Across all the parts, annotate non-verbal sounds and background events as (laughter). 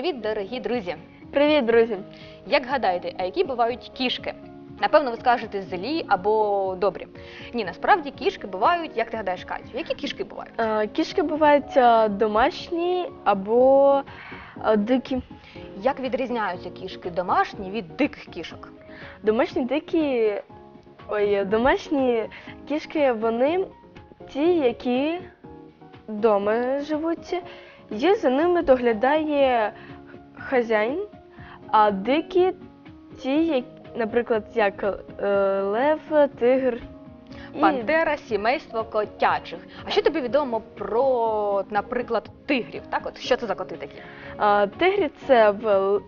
Привіт, дорогі друзі! Привіт, друзі! Як гадаєте, а які бувають кішки? Напевно, ви скажете злі або добрі. Ні, насправді кішки бувають, як ти гадаєш, Катю, які кішки бувають? Е, Кішки бувають е, домашні або е, дикі. Як відрізняються кішки домашні від диких кішок? Домашні дикі. Ой, домашні кішки, вони ті, які вдома живуть, і за ними доглядає хазяїн, а дикі ті, наприклад, як е, лев, тигр. Пантера, сімейство котячих. А що тобі відомо про, наприклад, тигрів? Так, от що це за коти такі? А, Тигрі це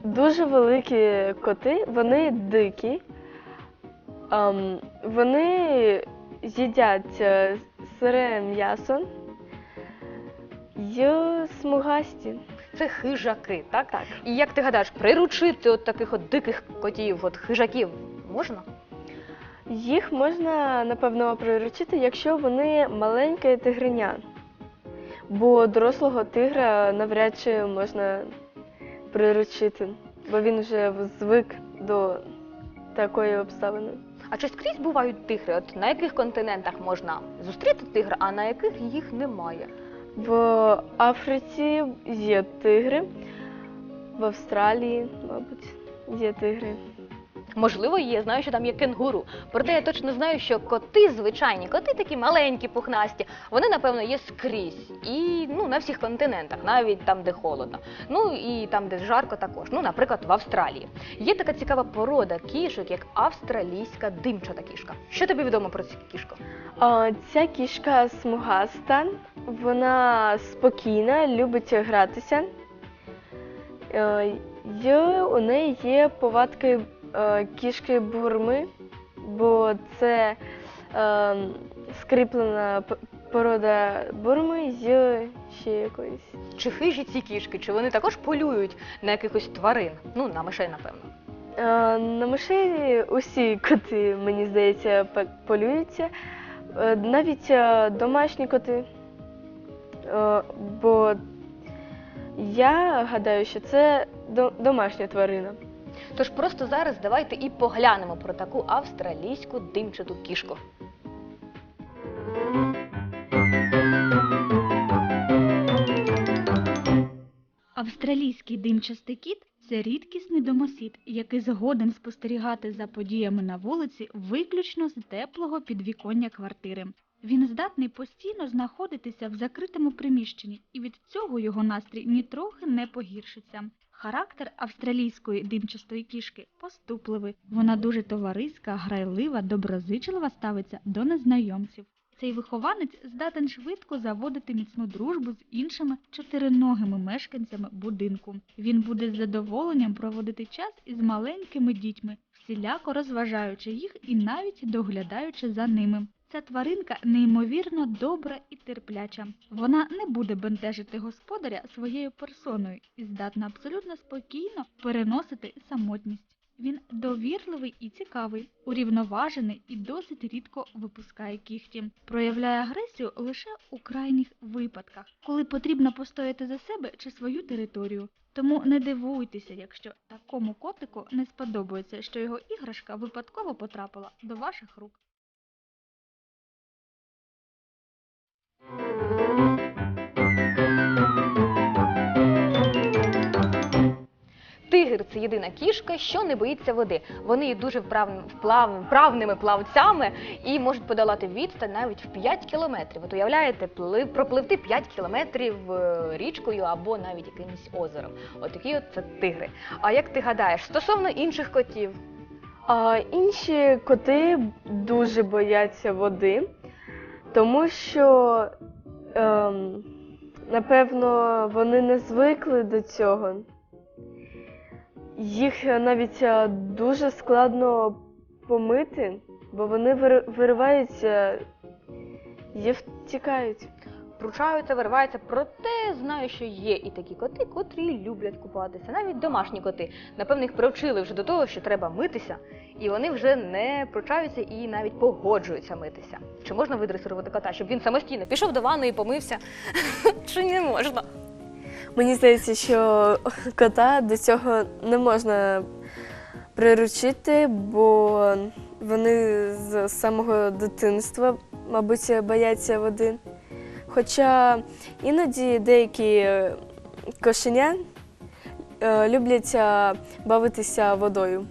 дуже великі коти, вони дикі. Ам, вони їдять е, сире м'ясо і смугасті. Це хижаки, так? Так. І як ти гадаєш, приручити от таких от диких котів, от хижаків можна? Їх можна, напевно, приручити, якщо вони маленьке тигриня. Бо дорослого тигра навряд чи можна приручити, бо він вже звик до такої обставини. А чи скрізь бувають тигри? От на яких континентах можна зустріти тигра, а на яких їх немає? В Африці є тигри, в Австралії, мабуть, є тигри. Можливо, є. Знаю, що там є кенгуру. Проте я точно знаю, що коти, звичайні коти, такі маленькі, пухнасті, вони напевно є скрізь. І ну на всіх континентах, навіть там, де холодно. Ну і там, де жарко, також. Ну, наприклад, в Австралії. Є така цікава порода кішок, як австралійська димчата кішка. Що тобі відомо про цю кішку? А, ця кішка смугаста, вона спокійна, любить гратися. Е, І у неї є повадки е, кішки бурми, бо це е, скріплена порода бурми з ще якоїсь. Чи хижі ці кішки, чи вони також полюють на якихось тварин? Ну, на мишей, напевно. Е, На мишей усі коти, мені здається, полюються. Е, Навіть е, домашні коти. Е, Бо я гадаю, що це домашня тварина. Тож просто зараз давайте і поглянемо про таку австралійську димчату кішку. Австралійський димчастий кіт це рідкісний домосід, який згоден спостерігати за подіями на вулиці виключно з теплого підвіконня квартири. Він здатний постійно знаходитися в закритому приміщенні, і від цього його настрій нітрохи не погіршиться. Характер австралійської димчастої кішки поступливий. Вона дуже товариська, грайлива, доброзичлива ставиться до незнайомців. Цей вихованець здатен швидко заводити міцну дружбу з іншими чотириногими мешканцями будинку. Він буде з задоволенням проводити час із маленькими дітьми, всіляко розважаючи їх і навіть доглядаючи за ними. Ця тваринка неймовірно добра і терпляча. Вона не буде бентежити господаря своєю персоною і здатна абсолютно спокійно переносити самотність. Він довірливий і цікавий, урівноважений і досить рідко випускає кіхті. Проявляє агресію лише у крайніх випадках, коли потрібно постояти за себе чи свою територію. Тому не дивуйтеся, якщо такому котику не сподобається, що його іграшка випадково потрапила до ваших рук. Тигр це єдина кішка, що не боїться води. Вони є дуже вправ- вправними плавцями і можуть подолати відстань навіть в 5 кілометрів. От уявляєте, плив, пропливти 5 кілометрів е, річкою або навіть якимось озером. От такі от це тигри. А як ти гадаєш, стосовно інших котів, інші коти дуже бояться води, тому що, ем, напевно, вони не звикли до цього. Їх навіть е, дуже складно помити, бо вони вир- вириваються і втікають. пручаються, вириваються, проте знаю, що є і такі коти, котрі люблять купатися. Навіть домашні коти. Напевно, їх привчили вже до того, що треба митися, і вони вже не пручаються і навіть погоджуються митися. Чи можна видресирувати кота, щоб він самостійно пішов до ванни і помився? (laughs) Чи не можна? Мені здається, що кота до цього не можна приручити, бо вони з самого дитинства, мабуть, бояться води. Хоча іноді деякі кошеня е, люблять е, бавитися водою.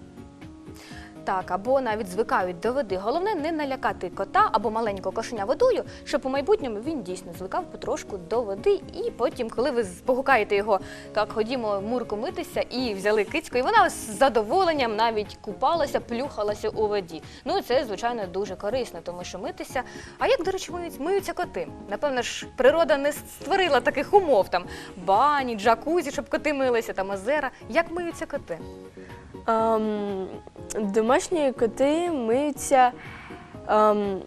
Так, або навіть звикають до води. Головне не налякати кота або маленького кошеня водою, щоб у майбутньому він дійсно звикав потрошку до води. І потім, коли ви погукаєте його, так ходімо мурку митися і взяли кицьку, і вона з задоволенням навіть купалася, плюхалася у воді. Ну це звичайно дуже корисно, тому що митися. А як, до речі, миють, миються коти? Напевно ж, природа не створила таких умов там бані, джакузі, щоб коти милися, там озера. Як миються коти? Ем, домашні коти миються, ем,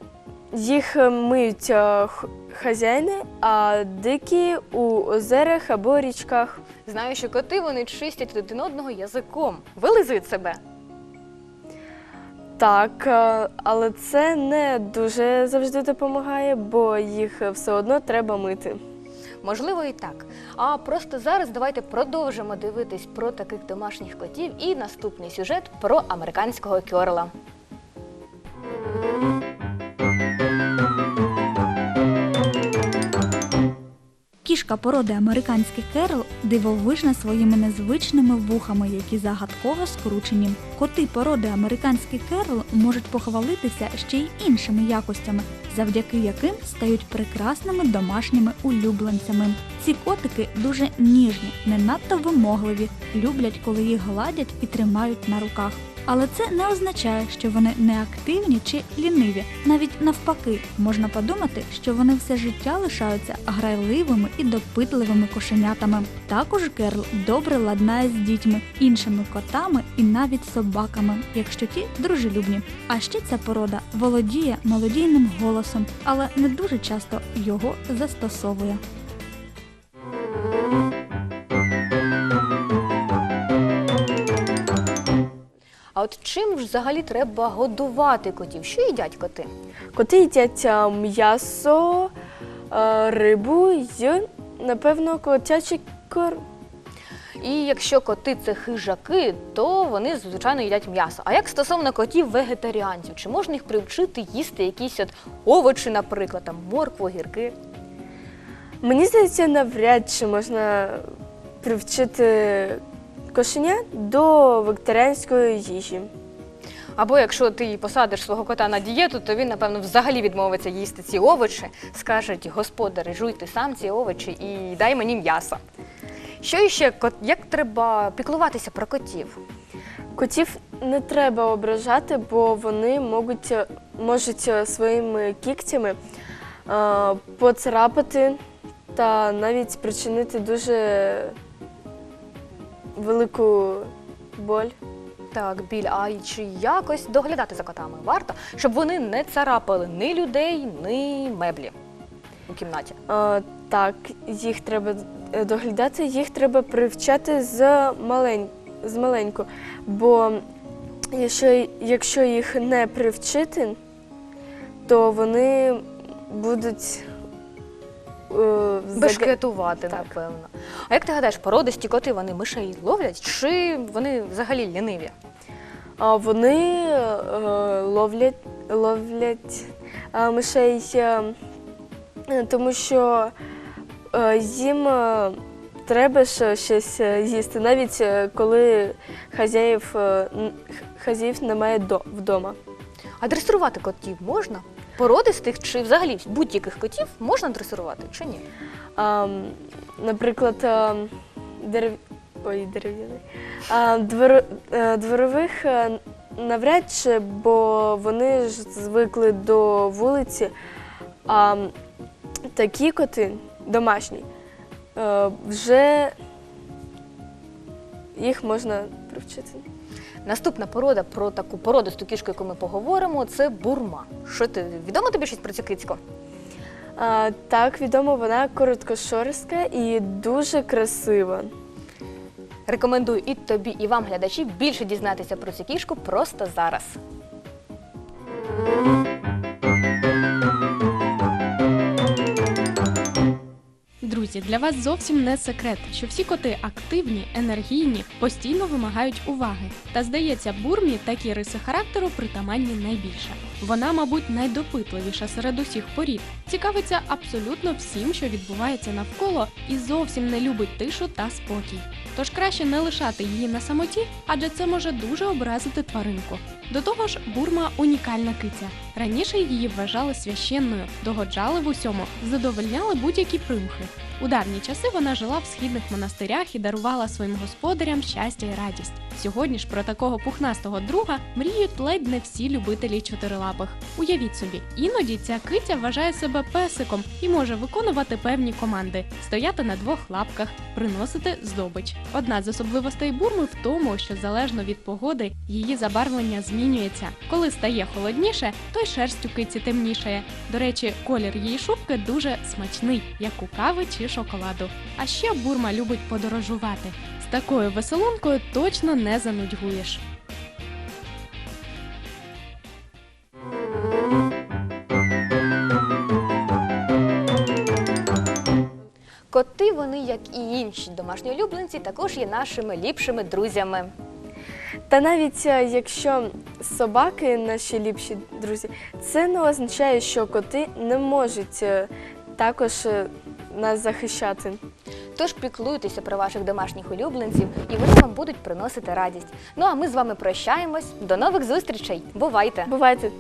їх миють е, хазяїни, а дикі у озерах або річках. Знаю, що коти вони чистять один одного язиком, вилизують себе. Так, е, але це не дуже завжди допомагає, бо їх все одно треба мити. Можливо, і так. А просто зараз давайте продовжимо дивитись про таких домашніх котів і наступний сюжет про американського кьорла. Кішка породи американський керл дивовижна своїми незвичними вухами, які загадково скручені. Коти породи американський керл можуть похвалитися ще й іншими якостями, завдяки яким стають прекрасними домашніми улюбленцями. Ці котики дуже ніжні, не надто вимогливі, люблять, коли їх гладять і тримають на руках. Але це не означає, що вони неактивні чи ліниві. Навіть навпаки, можна подумати, що вони все життя лишаються грайливими і допитливими кошенятами. Також Керл добре ладнає з дітьми, іншими котами і навіть собаками, якщо ті дружелюбні. А ще ця порода володіє мелодійним голосом, але не дуже часто його застосовує. От чим ж взагалі треба годувати котів? Що їдять коти? Коти їдять е, м'ясо, е, рибу і, напевно, котячий корм. І якщо коти це хижаки, то вони звичайно їдять м'ясо. А як стосовно котів вегетаріанців, чи можна їх привчити їсти якісь от овочі, наприклад, там моркву, гірки? Мені здається, навряд чи можна привчити кошеня до вегетаріанської їжі. Або якщо ти посадиш свого кота на дієту, то він, напевно, взагалі відмовиться їсти ці овочі, скажуть, господари, жуй ти сам ці овочі і дай мені м'ясо. Що іще, як треба піклуватися про котів? Котів не треба ображати, бо вони можуть, можуть своїми кігтями поцарапати та навіть причинити дуже велику боль. Так, біль, а й чи якось доглядати за котами варто, щоб вони не царапали ні людей, ні меблі у кімнаті. Е, Так, їх треба е, доглядати, їх треба привчати з, малень... з маленьку. Бо якщо, якщо їх не привчити, то вони будуть е, Бешкетувати, Так. напевно. А як ти гадаєш, породисті коти вони мишей ловлять, чи вони взагалі ліниві? А вони е, ловлять, ловлять е, мишей, е, тому що е, їм е, треба щось е, їсти, навіть е, коли хазяїв, е, н- хазяїв немає до- вдома. А дресирувати котів можна? Породистих чи взагалі будь-яких котів можна дресирувати чи ні? А, наприклад, дерев... Ой, дерев'яний. Двор... е, Дворових е, навряд чи, бо вони ж звикли до вулиці. А такі коти домашні е, вже їх можна привчити. Наступна порода про таку породисту кішку, яку ми поговоримо, це бурма. Що ти відомо тобі щось про цю кицьку? А, так, відомо, вона короткошорстка і дуже красива. Рекомендую і тобі, і вам, глядачі, більше дізнатися про цю кішку просто зараз. Друзі, для вас зовсім не секрет, що всі коти активні, енергійні, постійно вимагають уваги. Та здається, бурмі такі риси характеру притаманні найбільше. Вона, мабуть, найдопитливіша серед усіх порід, цікавиться абсолютно всім, що відбувається навколо, і зовсім не любить тишу та спокій. Тож краще не лишати її на самоті, адже це може дуже образити тваринку. До того ж, бурма унікальна киця. Раніше її вважали священною, догоджали в усьому, задовольняли будь-які примхи. У давні часи вона жила в східних монастирях і дарувала своїм господарям щастя і радість. Сьогодні ж про такого пухнастого друга мріють ледь не всі любителі чотирилапих. Уявіть собі, іноді ця киця вважає себе песиком і може виконувати певні команди, стояти на двох лапках, приносити здобич. Одна з особливостей бурми в тому, що залежно від погоди її забарвлення змінюється. Коли стає холодніше, то й шерсть у киці темнішає. До речі, колір її шубки дуже смачний, як у кави чи шоколаду. А ще бурма любить подорожувати. Такою веселункою точно не занудьгуєш. Коти, вони, як і інші домашні улюбленці, також є нашими ліпшими друзями. Та навіть е, якщо собаки наші ліпші друзі, це не означає, що коти не можуть е, також е, нас захищати. Тож піклуйтеся про ваших домашніх улюбленців, і вони вам будуть приносити радість. Ну а ми з вами прощаємось. До нових зустрічей. Бувайте! Бувайте!